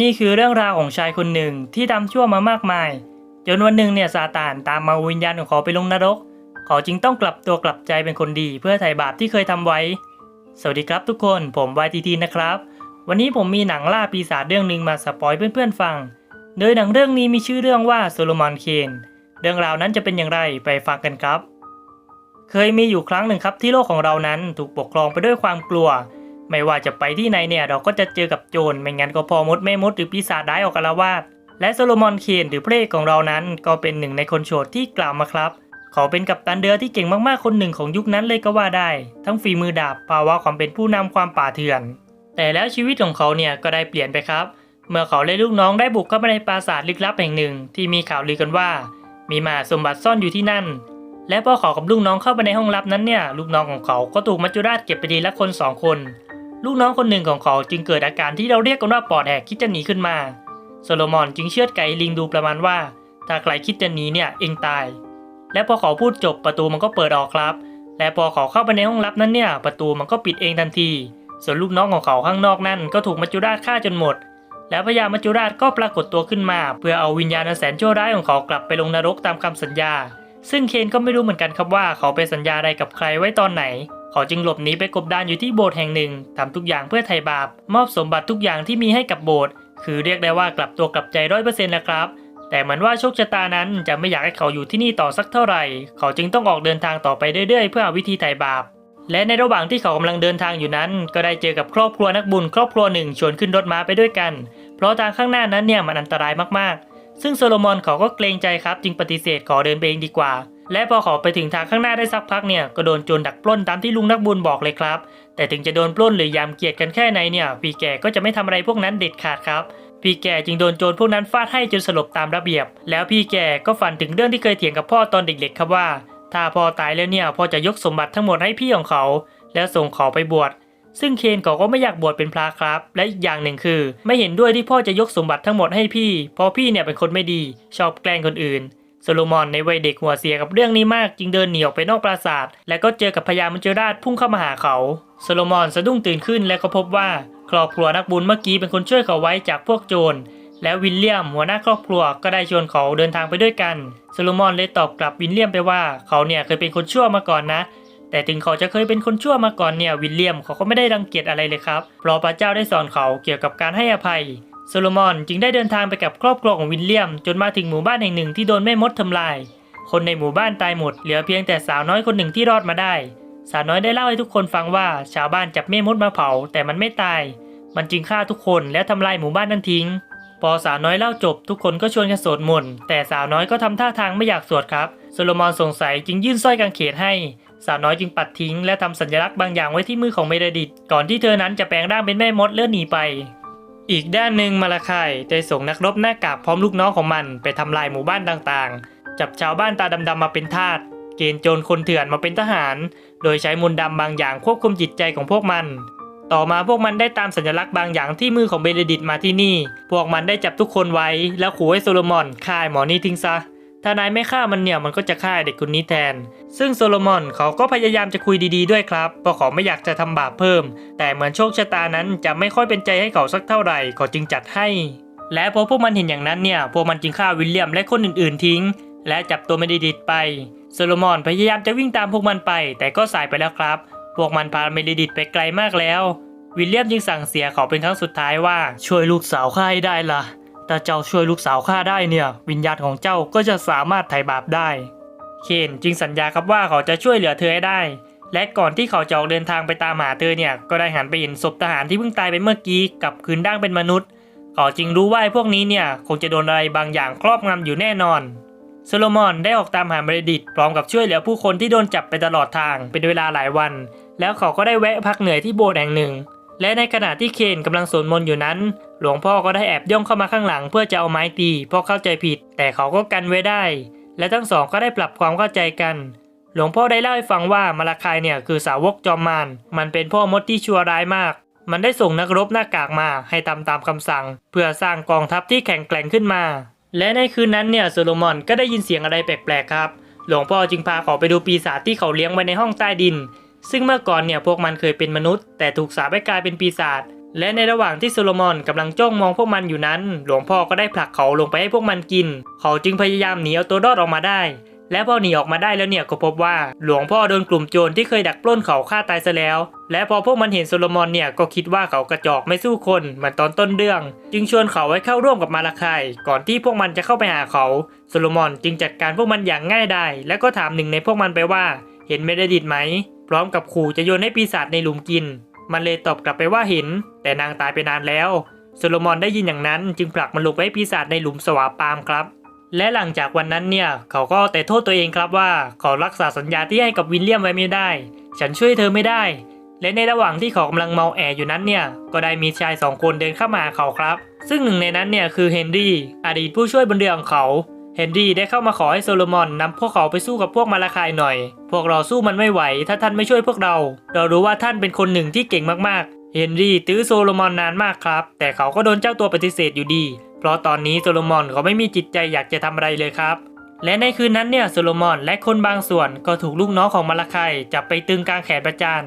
นี่คือเรื่องราวของชายคนหนึ่งที่ทำชั่วมามากมาย จนวันหนึ่งเนี่ยซาตานตามมาเอาวิญญาณของเขาไปลงนรก เขาจึงต้องกลับตัวกลับใจเป็นคนดีเพื่อไถ่บาปที่เคยทำไว้ สวัสดีครับทุกคนผมวายทีทีนะครับ วันนี้ผมมีหนังล่าปีศาจเรื่องหนึ่งมาสปอยเพื่อนๆฟัง โดยหนังเรื่องนี้มีชื่อเรื่องว่าโซโลมอนเคนเรื่องราวนั้นจะเป็นอย่างไรไปฟังกันครับ เคยมีอยู่ครั้งหนึ่งครับที่โลกของเรานั้นถูกปกครองไปด้วยความกลัว ไม่ว่าจะไปที่ไหนเนี่ยเราก็จะเจอกับโจรไม่งั้นก็พอมดแม่มดหรือปีศาจร้ออกอาละวาดและโซโลมอนเคนหรือพระเอกของเรานั้น ก็เป็นหนึ่งในคนโฉดที่กล่าวมาครับเขาเป็นกัปตันเรือที่เก่งมากๆ คนหนึ่งของยุคนั้นเลยก็ว่าได้ ทั้งฝีมือดาบภาวะความเป็นผู้นำความป่าเถื่อน แต่แล้วชีวิตของเขาเนี่ยก็ได้เปลี่ยนไปครับ เมื่อเขาและลูกน้องได้บุกเข้าไปในปราสาทลึกลับแห่งหนึ่ง ที่มีข่าวลือกันว่า มีมาสมบัติซ่อนอยู่ที่นั่น และพอเขากับลูกน้องเข้าไปในห้องลับนั้นเนี่ย ลูกน้องของเขาก็ถูกมัจจุราชเก็บไปดีละคนสองคน ลูกน้องคนหนึ่งของเขาจึงเกิดอาการที่เราเรียกกันว่าปอดแหกคิดจะหนีขึ้นมาโซโลมอนจึงเชือดไก่ลิงดูประมาณว่า ถ้าใครคิดจะหนีเนี่ยเองตาย และพอเขาพูดจบประตูมันก็เปิดออกครับ และพอเขาเข้าไปในห้องลับนั้นเนี่ย ประตูมันก็ปิดเองทันที ส่วนลูกน้องของเขาข้างนอกนั่นก็ถูกมัจจุราชฆ่าจนหมด แล้วพญามัจจุราชก็ปรากฏตัวขึ้นมา เพื่อเอาวิญญาณแสนชั่วร้ายของเขากลับไปลงนรกตามคำสัญญา ซึ่งเคนก็ไม่รู้เหมือนกันครับว่าเขาไปสัญญาอะไรกับใครไว้ตอนไหน เขาจึงหลบหนีไปกบดานอยู่ที่โบสถ์แห่งหนึ่งทำทุกอย่างเพื่อไถ่บาป มอบสมบัติทุกอย่างที่มีให้กับโบสถ์คือเรียกได้ว่ากลับตัวกลับใจร้อยเปอร์เซ็นต์แล้วครับ แต่เหมือนว่าโชคชะตานั้นจะไม่อยากให้เขาอยู่ที่นี่ต่อสักเท่าไหร่ เขาจึงต้องออกเดินทางต่อไปเรื่อยๆ เพื่อหาวิธีไถ่บาป และในระหว่างที่เขากำลังเดินทางอยู่นั้น ก็ได้เจอกับครอบครัวนักบุญครอบครัวหนึ่งชวนขึ้นรถม้าไปด้วยกัน เพราะทางข้างหน้านั้นเนี่ยมันอันตรายมากๆ ซึ่งโซโลมอนเขาก็เกรงใจครับจึงปฏิเสธขอเดินไปเองดีกว่า และพอเขาไปถึงทางข้างหน้าได้สักพักเนี่ยก็โดนโจรดักปล้นตามที่ลุงนักบุญบอกเลยครับ แต่ถึงจะโดนปล้นหรือยามเกียดกันแค่ไหนเนี่ยพี่แกก็จะไม่ทำอะไรพวกนั้นเด็ดขาดครับพี่แกจึงโดนโจรพวกนั้นฟาดให้จนสลบตามระเบียบ แล้วพี่แกก็ฝันถึงเรื่องที่เคยเถียงกับพ่อตอนเด็กๆครับว่า ถ้าพ่อตายแล้วเนี่ยพ่อจะยกสมบัติทั้งหมดให้พี่ของเขา แล้วส่งเขาไปบวชซึ่งเคนเขาก็ไม่อยากบวชเป็นพระครับ และอีกอย่างหนึ่งคือ ไม่เห็นด้วยที่พ่อจะยกสมบัติทั้งหมดให้พี่เพราะพี่เนี่ยเป็นคนไม่ดี ชอบแกล้งคนอื่น โซโลมอนในวัยเด็กหัวเสียกับเรื่องนี้มากจึงเดินหนีออกไปนอกปราสาท และก็เจอกับพญามัจจุราชพุ่งเข้ามาหาเขา โซโลมอนสะดุ้งตื่นขึ้นและก็พบว่าครอบครัวนักบุญเมื่อกี้เป็นคนช่วยเขาไว้จากพวกโจร และวิลเลียมหัวหน้าครอบครัวก็ได้ชวนเขาเดินทางไปด้วยกัน โซโลมอนเลยตอบกลับวิลเลียมไปว่าเขาเนี่ยเคยเป็นคนชั่วมาก่อนนะ แต่ถึงเขาจะเคยเป็นคนชั่วมาก่อนเนี่ยวิลเลียมเขาก็ไม่ได้รังเกียจอะไรเลยครับเพราะพระเจ้าได้สอนเขาเกี่ยวกับการให้อภัย โซโลมอนจึงได้เดินทางไปกับครอบครัวของวิลเลียม จนมาถึงหมู่บ้านแห่งหนึ่งที่โดนแม่มดทำลาย คนในหมู่บ้านตายหมด เหลือเพียงแต่สาวน้อยคนหนึ่งที่รอดมาได้ สาวน้อยได้เล่าให้ทุกคนฟังว่าชาวบ้านจับแม่มดมาเผา แต่มันไม่ตาย มันจึงฆ่าทุกคนและทำลายหมู่บ้านนั้นทิ้ง พอสาวน้อยเล่าจบ ทุกคนก็ชวนกันสวดมนต์แต่สาวน้อยก็ทำท่าทางไม่อยากสวดครับโซโลมอนสงสัยจึงยื่นสร้อยกางเขนให้ สาวน้อยจึงปัดทิ้ง และทำสัญลักษณ์บางอย่างไว้ที่มือของเมเดดิตก่อนที่เธอนั้นจะแปลงร่างเป็นแม่มดเลื่อนหนีไป อีกด้านหนึ่งมาลาคายได้ส่งนักรบหน้ากากพร้อมลูกน้องของมันไปทำลายหมู่บ้านต่างๆ จับชาวบ้านตาดำๆมาเป็นทาส เกณฑ์โจรคนเถื่อนมาเป็นทหาร โดยใช้มนต์ดำบางอย่างควบคุมจิตใจของพวกมัน ต่อมาพวกมันได้ตามสัญลักษณ์บางอย่างที่มือของเบเนดิตมาที่นี่ พวกมันได้จับทุกคนไว้แล้วขู่ให้โซโลมอนฆ่ายหมอนี่ทิ้งซะ ถ้านายไม่ฆ่ามันเนี่ยมันก็จะฆ่าเด็กคนนี้แทน ซึ่งโซโลมอนเขาก็พยายามจะคุยดีๆด้วยครับ เพราะเขาไม่อยากจะทำบาปเพิ่ม แต่เหมือนโชคชะตานั้นจะไม่ค่อยเป็นใจให้เขาสักเท่าไหร่เขาจึงจัดให้ และพอพวกมันเห็นอย่างนั้นเนี่ย พวกมันจึงฆ่าวิลเลียมและคนอื่นๆทิ้ง และจับตัวเมเดดิตไป โซโลมอนพยายามจะวิ่งตามพวกมันไป แต่ก็สายไปแล้วครับ พวกมันพาเมเดดิตไปไกลมากแล้ว วิลเลียมจึงสั่งเสียเขาเป็นครั้งสุดท้ายว่าช่วยลูกสาวข้าให้ได้ล่ะ ถ้าเจ้าช่วยลูกสาวข้าได้เนี่ย วิญญาณของเจ้าก็จะสามารถไถ่บาปได้ เคนจึงสัญญาครับว่าเขาจะช่วยเหลือเธอให้ได้ และก่อนที่เขาจะออกเดินทางไปตามหาเธอเนี่ย ก็ได้หันไปเห็นศพทหารที่เพิ่งตายไปเมื่อกี้กลับคืนร่างเป็นมนุษย์ เขาจึงรู้ว่าพวกนี้เนี่ยคงจะโดนอะไรบางอย่างครอบงำอยู่แน่นอนโซโลมอนได้ออกตามหาเมรดิตพร้อมกับช่วยเหลือผู้คนที่โดนจับไปตลอดทางเป็นเวลาหลายวัน แล้วเขาก็ได้แวะพักเหนื่อยที่โบสถ์แห่งหนึ่ง และในขณะที่เคนกำลังสวดมนต์อยู่นั้น หลวงพ่อก็ได้แอบย่องเข้ามาข้างหลังเพื่อจะเอาไม้ตีเพราะเข้าใจผิด แต่เขาก็กันไว้ได้ และทั้งสองก็ได้ปรับความเข้าใจกัน หลวงพ่อได้เล่าให้ฟังว่ามาลาคายเนี่ยคือสาวกจอมมารมันเป็นพ่อมดที่ชั่วร้ายมาก มันได้ส่งนักรบหน้ากากมาให้ทำตามคำสั่ง เพื่อสร้างกองทัพที่แข็งแกร่งขึ้นมา และในคืนนั้นเนี่ยโซโลมอนก็ได้ยินเสียงอะไรแปลกๆครับ หลวงพ่อจึงพาเขาไปดูปีศาจที่เขาเลี้ยงไว้ในห้องใต้ดินซึ่งเมื่อก่อนเนี่ยพวกมันเคยเป็นมนุษย์ แต่ถูกสาปให้กลายเป็นปีศาจ และในระหว่างที่โซโลมอนกำลังจ้องมองพวกมันอยู่นั้น หลวงพ่อก็ได้ผลักเขาลงไปให้พวกมันกิน เขาจึงพยายามหนีเอาตัวรอดออกมาได้ และพอหนีออกมาได้แล้วเนี่ยก็พบว่าหลวงพ่อโดนกลุ่มโจรที่เคยดักปล้นเขาฆ่าตายซะแล้ว และพอพวกมันเห็นโซโลมอนเนี่ยก็คิดว่าเขากระจอกไม่สู้คนเหมือนตอนต้นเรื่อง จึงชวนเขาไว้เข้าร่วมกับมาลาคายก่อนที่พวกมันจะเข้าไปหาเขาโซโลมอนจึงจัดการพวกมันอย่างง่ายดายและก็ถามหนึ่งในพวกมันไปว่า เห็นเมเดดิตไหม พร้อมกับขู่จะโยนให้ปีศาจในหลุมกิน มันเลยตอบกลับไปว่าเห็นแต่นางตายไปนานแล้ว โซโลมอนได้ยินอย่างนั้นจึงผลักมันลงไปให้ปีศาจในหลุมสวาปามครับ และหลังจากวันนั้นเนี่ย เขาก็แต่โทษตัวเองครับว่าเขารักษาสัญญาที่ให้กับวิลเลียมไว้ไม่ได้ ฉันช่วยเธอไม่ได้ และในระหว่างที่เขากำลังเมาแออยู่นั้นเนี่ย ก็ได้มีชายสองคนเดินเข้ามาหาเขาครับ ซึ่งหนึ่งในนั้นเนี่ยคือเฮนรี่อดีตผู้ช่วยบนเรือของเขา เฮนรี่ได้เข้ามาขอให้โซโลมอนนำพวกเขาไปสู้กับพวกมาลาคายหน่อย พวกเราสู้มันไม่ไหว ถ้าท่านไม่ช่วยพวกเรา เรารู้ว่าท่านเป็นคนหนึ่งที่เก่งมากๆ เฮนรี่ตื้อโซโลมอนนานมากครับ แต่เขาก็โดนเจ้าตัวปฏิเสธอยู่ดี เพราะตอนนี้โซโลมอนเขาไม่มีจิตใจอยากจะทำอะไรเลยครับ และในคืนนั้นเนี่ยโซโลมอนและคนบางส่วนก็ถูกลูกน้องของมาลาคายจับไปตึงกลางแขนประจาน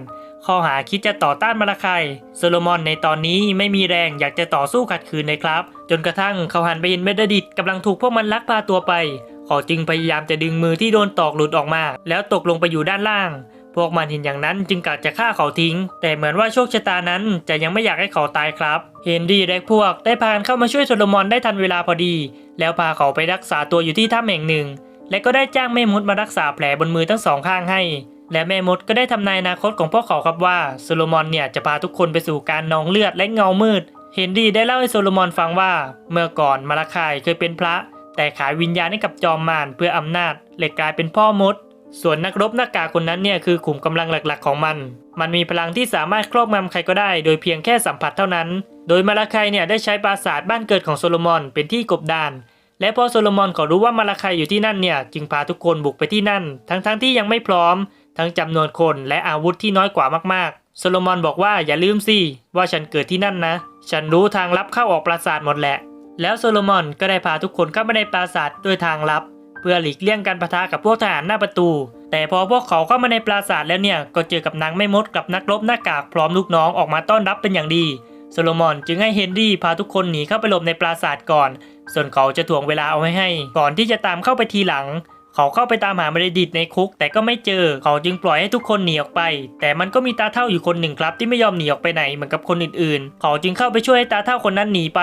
ข้อหาคิดจะต่อต้านมาลาคายโซโลมอนในตอนนี้ไม่มีแรงอยากจะต่อสู้ขัดขืนเลยครับ จนกระทั่งเขาหันไปเห็นเมดดิตกำลังถูกพวกมันลักพาตัวไป เขาจึงพยายามจะดึงมือที่โดนตอกหลุดออกมา แล้วตกลงไปอยู่ด้านล่าง พวกมันเห็นอย่างนั้นจึงกะจะฆ่าเขาทิ้ง แต่เหมือนว่าโชคชะตานั้นจะยังไม่อยากให้เขาตายครับ เฮนรี่และพวกได้พานเข้ามาช่วยโซโลมอนได้ทันเวลาพอดี แล้วพาเขาไปรักษาตัวอยู่ที่ถ้ำแห่งหนึ่ง และก็ได้จ้างแม่มดมารักษาแผลบนมือทั้งสองข้างให้ และแม่มดก็ได้ทำนายอนาคตของพวกเขาครับว่าโซโลมอนเนี่ยจะพาทุกคนไปสู่การนองเลือดและเงามืด เฮนรี่ได้เล่าให้โซโลมอนฟังว่า เมื่อก่อนมาลาคายเคยเป็นพระ แต่ขายวิญญาณให้กับจอมมารเพื่ออำนาจเลยกลายเป็นพ่อมด ส่วนนักรบหน้ากากคนนั้นเนี่ยคือขุมกำลังหลักๆของมัน มันมีพลังที่สามารถครอบงำใครก็ได้ โดยเพียงแค่สัมผัสเท่านั้น โดยมาลาคายเนี่ยได้ใช้ปราสาทบ้านเกิดของโซโลมอนเป็นที่กบดานและพอโซโลมอนเขารู้ว่ามาลาคายอยู่ที่นั่นเนี่ยจึงพาทุกคนบุกไปที่นั่น ทั้งๆที่ยังไม่พร้อม ทั้งจำนวนคนและอาวุธที่น้อยกว่ามากๆโซโลมอนบอกว่าอย่าลืมสิว่าฉันเกิดที่นั่นนะ ฉันรู้ทางลับเข้าออกปราสาทหมดแหละ แล้วโซโลมอนก็ได้พาทุกคนเข้ามาในปราสาทด้วยทางลับ เพื่อหลีกเลี่ยงการปะทะกับพวกทหารหน้าประตู แต่พอพวกเขาเข้ามาในปราสาทแล้วเนี่ยก็เจอกับนางแม่มดกับนักรบหน้ากากพร้อมลูกน้องออกมาต้อนรับเป็นอย่างดีโซโลมอนจึงให้เฮนรี่พาทุกคนหนีเข้าไปหลบในปราสาทก่อน ส่วนเขาจะถ่วงเวลาเอาไว้ให้ ก่อนที่จะตามเข้าไปทีหลัง เขาเข้าไปตามหาเมเรดิตในคุก แต่ก็ไม่เจอ เขาจึงปล่อยให้ทุกคนหนีออกไป แต่มันก็มีตาเท่าอยู่คนหนึ่งครับ ที่ไม่ยอมหนีออกไปไหนเหมือนกับคนอื่นๆ เขาจึงเข้าไปช่วยให้ตาเท่าคนนั้นหนีไป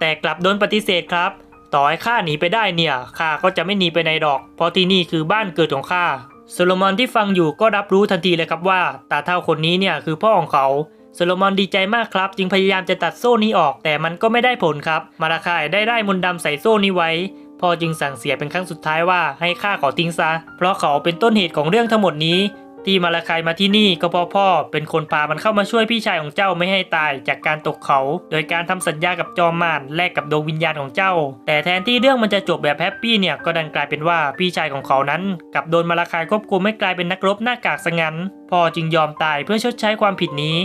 แต่กลับโดนปฏิเสธครับ ต่อให้ข้าหนีไปได้เนี่ยข้าก็จะไม่หนีไปไหนดอก เพราะที่นี่คือบ้านเกิดของข้าโซโลมอนที่ฟังอยู่ก็รับรู้ทันทีเลยครับว่า ตาเท่าคนนี้เนี่ยคือพ่อของเขาโซโลมอนดีใจมากครับ จึงพยายามจะตัดโซ่นี้ออก แต่มันก็ไม่ได้ผลครับ มาราคายได้ได้มนต์ดำใส่โซ่นี้ไว้ พ่อจึงสั่งเสียเป็นครั้งสุดท้ายว่าให้ฆ่าเขาทิ้งซะ เพราะเขาเป็นต้นเหตุของเรื่องทั้งหมดนี้ ที่มาลาคายมาที่นี่ก็เพราะพ่อเป็นคนพามันเข้ามาช่วยพี่ชายของเจ้าไม่ให้ตายจากการตกเขา โดยการทำสัญญากับจอมมารแลกกับดวงวิญญาณของเจ้า แต่แทนที่เรื่องมันจะจบแบบแฮปปี้เนี่ยก็ดันกลายเป็นว่าพี่ชายของเขานั้นกับโดนมาลาคายควบคุมให้กลายเป็นนักรบหน้ากากซะงั้นพ่อจึงยอมตายเพื่อชดใช้ความผิดนี้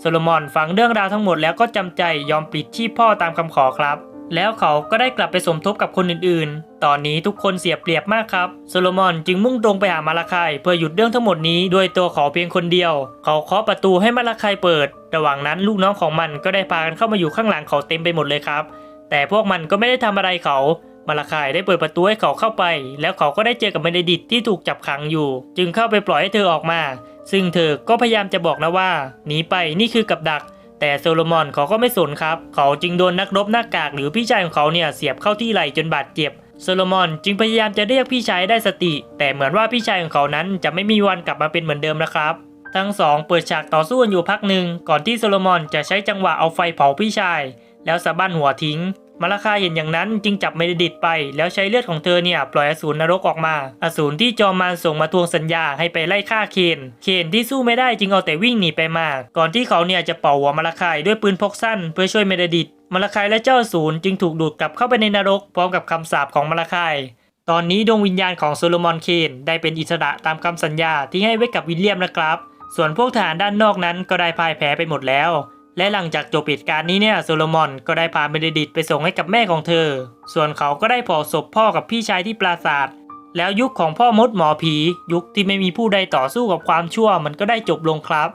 โซโลมอนฟังเรื่องราวทั้งหมดแล้วก็จำใจยอมปลิดชีพพ่อตามคำขอครับ แล้วเขาก็ได้กลับไปสมทบกับคนอื่นๆ ตอนนี้ทุกคนเสียเปรียบมากครับ โซโลมอนจึงมุ่งตรงไปหามาลาคายเพื่อหยุดเรื่องทั้งหมดนี้ด้วยตัวเขาเพียงคนเดียว เขาเคาะประตูให้มาลาคายเปิด ระหว่างนั้นลูกน้องของมันก็ได้พากันเข้ามาอยู่ข้างหลังเขาเต็มไปหมดเลยครับ แต่พวกมันก็ไม่ได้ทำอะไรเขามาลาคายได้เปิดประตูให้เขาเข้าไป แล้วเขาก็ได้เจอกับเมเดดิตที่ถูกจับขังอยู่ จึงเข้าไปปล่อยให้เธอออกมา ซึ่งเธอก็พยายามจะบอกนะว่าหนีไปนี่คือกับดัก แต่โซโลมอนเขาก็ไม่สนครับ เขาจึงโดนนักรบหน้ากากหรือพี่ชายของเขาเนี่ยเสียบเข้าที่ไหล่จนบาดเจ็บโซโลมอนจึงพยายามจะเรียกพี่ชายได้สติ แต่เหมือนว่าพี่ชายของเขานั้นจะไม่มีวันกลับมาเป็นเหมือนเดิมนะครับ ทั้งสองเปิดฉากต่อสู้กันอยู่พักหนึ่งก่อนที่โซโลมอนจะใช้จังหวะเอาไฟเผาพี่ชาย แล้วสะบั้นหัวทิ้ง มาลาคาเห็นอย่างนั้นจึงจับเมดิดิตไป แล้วใช้เลือดของเธอเนี่ยปล่อยอสูรนรกออกมา อสูรที่จอมมารส่งมาทวงสัญญาให้ไปไล่ฆ่าเคนเคนที่สู้ไม่ได้จึงเอาแต่วิ่งหนีไปมา ก่อนที่เขาเนี่ยจะเป่าหัวมาลาคายด้วยปืนพกสั้นเพื่อช่วยเมดิดิตมาลาคายและเจ้าอสูรจึงถูกดูดกลับเข้าไปในนรกพร้อมกับคำสาปของมาลาคาย ตอนนี้ดวงวิญญาณของโซโลมอนเคนได้เป็นอิสระตามคำสัญญาที่ให้ไว้กับวิลเลียมนะครับ ส่วนพวกทหารด้านนอกนั้นก็ได้พ่ายแพ้ไปหมดแล้ว และหลังจากจบเหตุการณ์นี้เนี่ยโซโลมอนก็ได้พาเบเดดิตไปส่งให้กับแม่ของเธอ ส่วนเขาก็ได้เผาศพพ่อกับพี่ชายที่ปราสาท แล้วยุคของพ่อมดหมอผี ยุคที่ไม่มีผู้ใดต่อสู้กับความชั่วมันก็ได้จบลงครับ